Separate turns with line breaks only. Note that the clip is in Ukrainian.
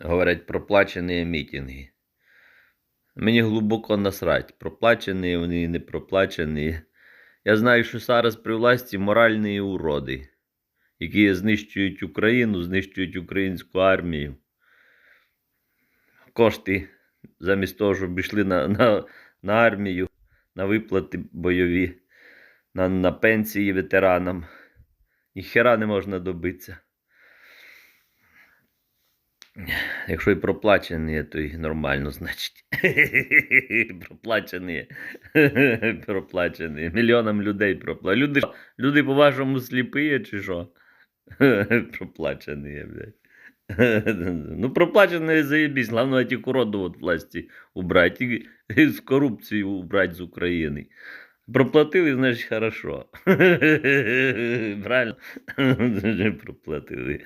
говорять, проплачені мітинги. Мені глибоко насрать, проплачені вони, не проплачені. Я знаю, що зараз при власті моральні уроди, які знищують Україну, знищують українську армію. Кошти замість того, щоб йшли на, на, на армію, на виплати бойові, на, на пенсії ветеранам. Ніхера не можна добитися. Якщо і проплачені, то і нормально, значить. проплачені. проплачені. Мільйонам людей проплачені. Люди, люди по-вашому сліпі, чи що? проплачені, блядь. ну, проплачені заебись. Главное, этих уродов от власти убрать. И, и с коррупцией убрать з України. Проплатили, значить, хорошо. Правильно? Проплатили.